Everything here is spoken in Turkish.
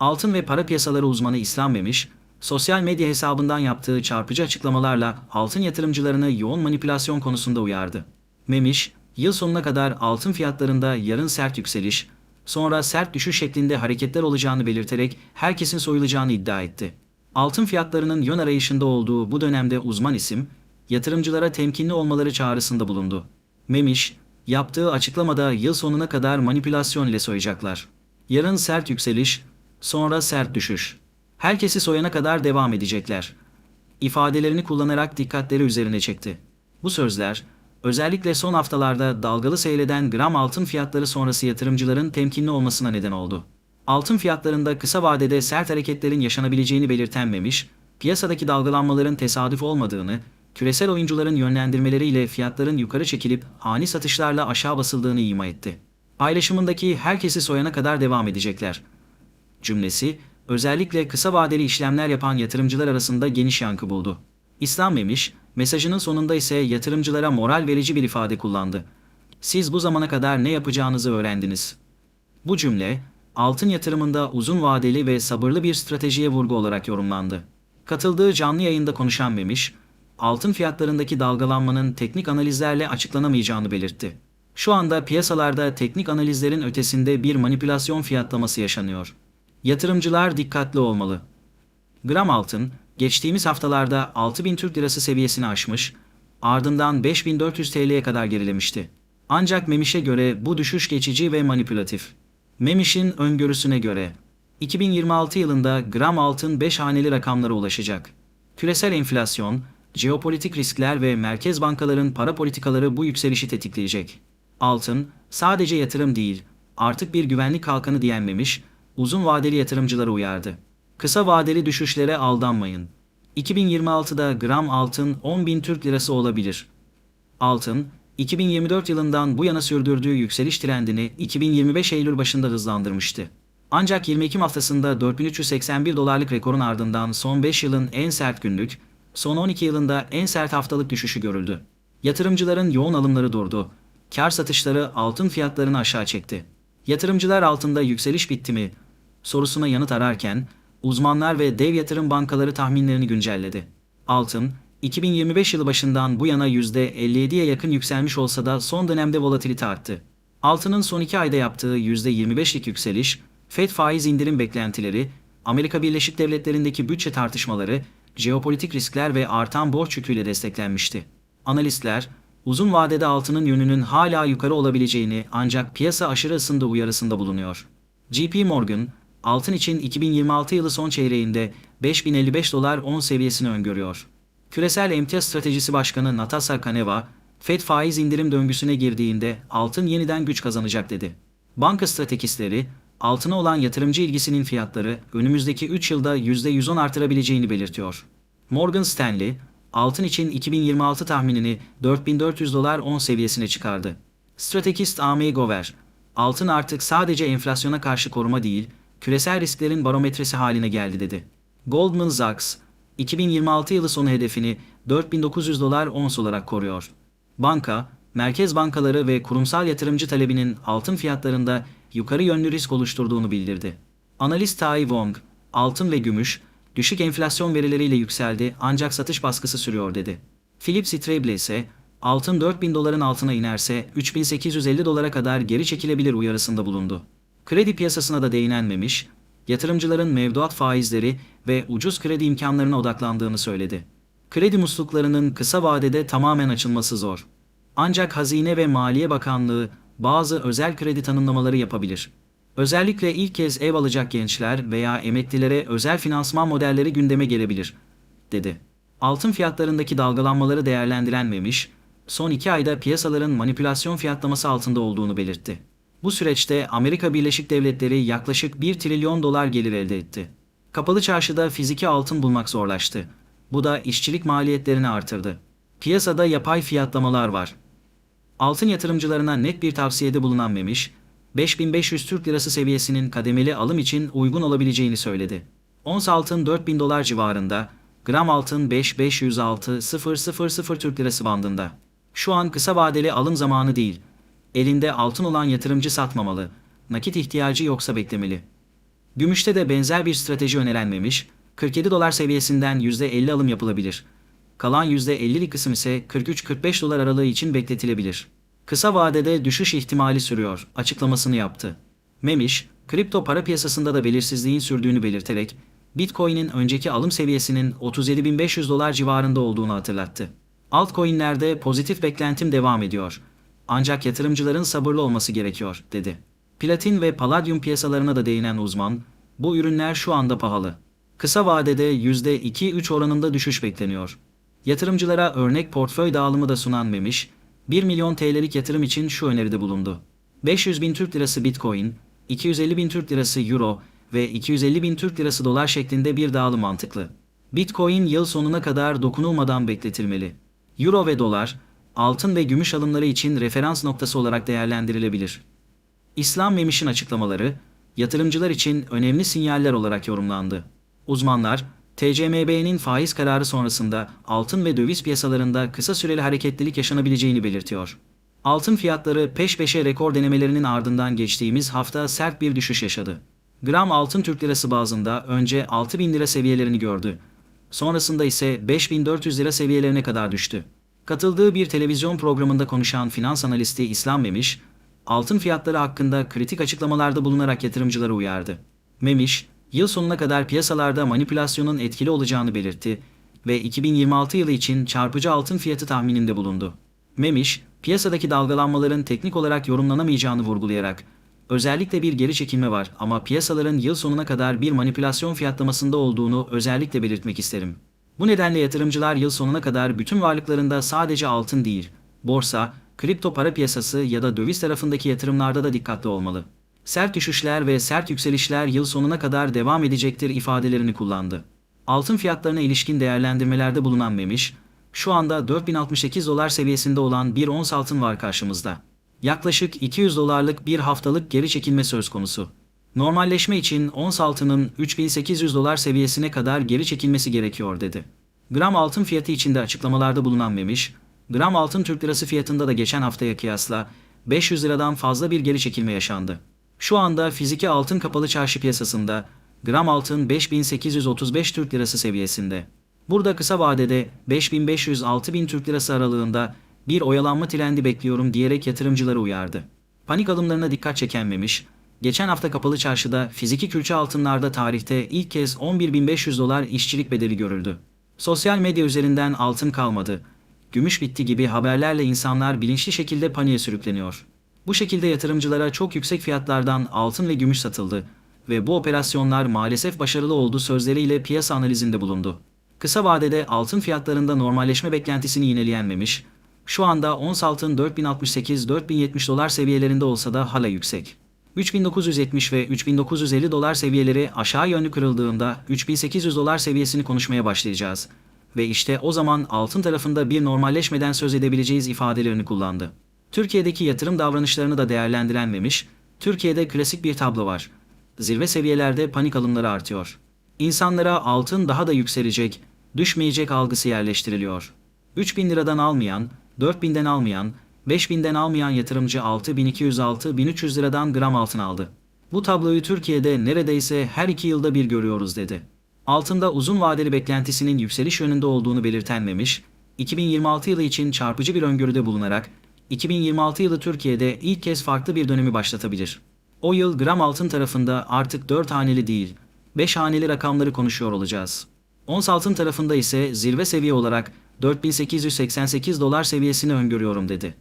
Altın ve para piyasaları uzmanı İslam Memiş, sosyal medya hesabından yaptığı çarpıcı açıklamalarla altın yatırımcılarını yoğun manipülasyon konusunda uyardı. Memiş, yıl sonuna kadar altın fiyatlarında yarın sert yükseliş, sonra sert düşüş şeklinde hareketler olacağını belirterek herkesin soyulacağını iddia etti. Altın fiyatlarının yön arayışında olduğu bu dönemde uzman isim, yatırımcılara temkinli olmaları çağrısında bulundu. Memiş, yaptığı açıklamada yıl sonuna kadar manipülasyon ile soyacaklar. Yarın sert yükseliş, sonra sert düşüş. Herkesi soyana kadar devam edecekler. İfadelerini kullanarak dikkatleri üzerine çekti. Bu sözler, özellikle son haftalarda dalgalı seyreden gram altın fiyatları sonrası yatırımcıların temkinli olmasına neden oldu. Altın fiyatlarında kısa vadede sert hareketlerin yaşanabileceğini belirtenmemiş, piyasadaki dalgalanmaların tesadüf olmadığını, küresel oyuncuların yönlendirmeleriyle fiyatların yukarı çekilip ani satışlarla aşağı basıldığını ima etti. Paylaşımındaki herkesi soyana kadar devam edecekler. Cümlesi, özellikle kısa vadeli işlemler yapan yatırımcılar arasında geniş yankı buldu. İslam Memiş, mesajının sonunda ise yatırımcılara moral verici bir ifade kullandı. Siz bu zamana kadar ne yapacağınızı öğrendiniz. Bu cümle, altın yatırımında uzun vadeli ve sabırlı bir stratejiye vurgu olarak yorumlandı. Katıldığı canlı yayında konuşan Memiş, altın fiyatlarındaki dalgalanmanın teknik analizlerle açıklanamayacağını belirtti. Şu anda piyasalarda teknik analizlerin ötesinde bir manipülasyon fiyatlaması yaşanıyor. Yatırımcılar dikkatli olmalı. Gram altın, geçtiğimiz haftalarda 6000 Türk Lirası seviyesini aşmış, ardından 5400 TL'ye kadar gerilemişti. Ancak Memiş'e göre bu düşüş geçici ve manipülatif. Memiş'in öngörüsüne göre 2026 yılında gram altın 5 haneli rakamlara ulaşacak. Küresel enflasyon, jeopolitik riskler ve merkez bankaların para politikaları bu yükselişi tetikleyecek. Altın, sadece yatırım değil, artık bir güvenlik kalkanı diyenmemiş, uzun vadeli yatırımcıları uyardı. Kısa vadeli düşüşlere aldanmayın. 2026'da gram altın 10.000 Türk Lirası olabilir. Altın, 2024 yılından bu yana sürdürdüğü yükseliş trendini 2025 Eylül başında hızlandırmıştı. Ancak 20 Ekim haftasında 4381 dolarlık rekorun ardından son 5 yılın en sert günlük, son 12 yılında en sert haftalık düşüşü görüldü. Yatırımcıların yoğun alımları durdu. Kar satışları altın fiyatlarını aşağı çekti. Yatırımcılar altında yükseliş bitti mi sorusuna yanıt ararken uzmanlar ve dev yatırım bankaları tahminlerini güncelledi. Altın, 2025 yılı başından bu yana %57'ye yakın yükselmiş olsa da son dönemde volatilite arttı. Altının son 2 ayda yaptığı %25'lik yükseliş, FED faiz indirim beklentileri, Amerika Birleşik Devletleri'ndeki bütçe tartışmaları, jeopolitik riskler ve artan borç yüküyle desteklenmişti. Analistler, uzun vadede altının yönünün hala yukarı olabileceğini ancak piyasa aşırı ısındı uyarısında bulunuyor. JP Morgan, altın için 2026 yılı son çeyreğinde 5055 dolar 10 seviyesini öngörüyor. Küresel Emtia Stratejisi Başkanı Natasha Kaneva, Fed faiz indirim döngüsüne girdiğinde altın yeniden güç kazanacak dedi. Banka stratejistleri, altına olan yatırımcı ilgisinin fiyatları önümüzdeki 3 yılda %110 artırabileceğini belirtiyor. Morgan Stanley, altın için 2026 tahminini 4400 dolar 10 seviyesine çıkardı. Stratejist Amy Gover, altın artık sadece enflasyona karşı koruma değil, küresel risklerin barometresi haline geldi dedi. Goldman Sachs, 2026 yılı sonu hedefini 4900 dolar ons olarak koruyor. Banka, merkez bankaları ve kurumsal yatırımcı talebinin altın fiyatlarında yukarı yönlü risk oluşturduğunu bildirdi. Analist Tai Wong, altın ve gümüş, düşük enflasyon verileriyle yükseldi ancak satış baskısı sürüyor dedi. Philip Streible ise altın 4000 doların altına inerse 3850 dolara kadar geri çekilebilir uyarısında bulundu. Kredi piyasasına da değinenmemiş, yatırımcıların mevduat faizleri ve ucuz kredi imkanlarına odaklandığını söyledi. Kredi musluklarının kısa vadede tamamen açılması zor. Ancak Hazine ve Maliye Bakanlığı bazı özel kredi tanımlamaları yapabilir. Özellikle ilk kez ev alacak gençler veya emeklilere özel finansman modelleri gündeme gelebilir, dedi. Altın fiyatlarındaki dalgalanmaları değerlendirenmemiş, son iki ayda piyasaların manipülasyon fiyatlaması altında olduğunu belirtti. Bu süreçte Amerika Birleşik Devletleri yaklaşık 1 trilyon dolar gelir elde etti. Kapalı çarşıda fiziki altın bulmak zorlaştı. Bu da işçilik maliyetlerini artırdı. Piyasada yapay fiyatlamalar var. Altın yatırımcılarına net bir tavsiyede bulunan Memiş, 5500 Türk Lirası seviyesinin kademeli alım için uygun olabileceğini söyledi. Ons altın 4000 dolar civarında, gram altın 5506 000 Türk Lirası bandında. Şu an kısa vadeli alım zamanı değil. Elinde altın olan yatırımcı satmamalı. Nakit ihtiyacı yoksa beklemeli. Gümüşte de benzer bir strateji önerenmemiş, 47 dolar seviyesinden %50 alım yapılabilir. Kalan %50'lik kısım ise 43-45 dolar aralığı için bekletilebilir. Kısa vadede düşüş ihtimali sürüyor açıklamasını yaptı. Memiş, kripto para piyasasında da belirsizliğin sürdüğünü belirterek, Bitcoin'in önceki alım seviyesinin 37.500 dolar civarında olduğunu hatırlattı. Altcoin'lerde pozitif beklentim devam ediyor. Ancak yatırımcıların sabırlı olması gerekiyor, dedi. Platin ve paladyum piyasalarına da değinen uzman, bu ürünler şu anda pahalı. Kısa vadede %2-3 oranında düşüş bekleniyor. Yatırımcılara örnek portföy dağılımı da sunan Memiş, 1 milyon TL'lik yatırım için şu öneride bulundu. 500 bin Türk lirası Bitcoin, 250 bin Türk lirası Euro ve 250 bin Türk lirası dolar şeklinde bir dağılım mantıklı. Bitcoin yıl sonuna kadar dokunulmadan bekletilmeli. Euro ve dolar, altın ve gümüş alımları için referans noktası olarak değerlendirilebilir. İslam Memiş'in açıklamaları, yatırımcılar için önemli sinyaller olarak yorumlandı. Uzmanlar, TCMB'nin faiz kararı sonrasında altın ve döviz piyasalarında kısa süreli hareketlilik yaşanabileceğini belirtiyor. Altın fiyatları peş peşe rekor denemelerinin ardından geçtiğimiz hafta sert bir düşüş yaşadı. Gram altın Türk lirası bazında önce 6000 lira seviyelerini gördü. Sonrasında ise 5400 lira seviyelerine kadar düştü. Katıldığı bir televizyon programında konuşan finans analisti İslam Memiş, altın fiyatları hakkında kritik açıklamalarda bulunarak yatırımcıları uyardı. Memiş, yıl sonuna kadar piyasalarda manipülasyonun etkili olacağını belirtti ve 2026 yılı için çarpıcı altın fiyatı tahmininde bulundu. Memiş, piyasadaki dalgalanmaların teknik olarak yorumlanamayacağını vurgulayarak, özellikle bir geri çekilme var ama piyasaların yıl sonuna kadar bir manipülasyon fiyatlamasında olduğunu özellikle belirtmek isterim. Bu nedenle yatırımcılar yıl sonuna kadar bütün varlıklarında sadece altın değil, borsa, kripto para piyasası ya da döviz tarafındaki yatırımlarda da dikkatli olmalı. Sert düşüşler ve sert yükselişler yıl sonuna kadar devam edecektir ifadelerini kullandı. Altın fiyatlarına ilişkin değerlendirmelerde bulunan Memiş, şu anda 4068 dolar seviyesinde olan bir ons altın var karşımızda. Yaklaşık 200 dolarlık bir haftalık geri çekilme söz konusu. Normalleşme için ons altının 3800 dolar seviyesine kadar geri çekilmesi gerekiyor dedi. Gram altın fiyatı içinde açıklamalarda bulunan Memiş, gram altın Türk lirası fiyatında da geçen haftaya kıyasla 500 liradan fazla bir geri çekilme yaşandı. Şu anda fiziki altın kapalı çarşı piyasasında gram altın 5835 Türk lirası seviyesinde. Burada kısa vadede 5500-6000 Türk lirası aralığında bir oyalanma trendi bekliyorum diyerek yatırımcıları uyardı. Panik alımlarına dikkat çekenmemiş, geçen hafta kapalı çarşıda fiziki külçe altınlarda tarihte ilk kez 11.500 dolar işçilik bedeli görüldü. Sosyal medya üzerinden altın kalmadı, gümüş bitti gibi haberlerle insanlar bilinçli şekilde paniğe sürükleniyor. Bu şekilde yatırımcılara çok yüksek fiyatlardan altın ve gümüş satıldı ve bu operasyonlar maalesef başarılı oldu sözleriyle piyasa analizinde bulundu. Kısa vadede altın fiyatlarında normalleşme beklentisini yineleyenmemiş, şu anda ons altın 4068-4070 dolar seviyelerinde olsa da hala yüksek. 3970 ve 3950 dolar seviyeleri aşağı yönlü kırıldığında 3800 dolar seviyesini konuşmaya başlayacağız. Ve işte o zaman altın tarafında bir normalleşmeden söz edebileceğiz ifadelerini kullandı. Türkiye'deki yatırım davranışlarını da değerlendirenmemiş, Türkiye'de klasik bir tablo var. Zirve seviyelerde panik alımları artıyor. İnsanlara altın daha da yükselecek, düşmeyecek algısı yerleştiriliyor. 3000 liradan almayan, 4000'den almayan, 5000'den almayan yatırımcı 6206-1300 liradan gram altın aldı. Bu tabloyu Türkiye'de neredeyse her iki yılda bir görüyoruz dedi. Altında uzun vadeli beklentisinin yükseliş yönünde olduğunu belirtenmemiş, 2026 yılı için çarpıcı bir öngörüde bulunarak 2026 yılı Türkiye'de ilk kez farklı bir dönemi başlatabilir. O yıl gram altın tarafında artık 4 haneli değil, 5 haneli rakamları konuşuyor olacağız. Ons altın tarafında ise zirve seviye olarak 4888 dolar seviyesini öngörüyorum dedi.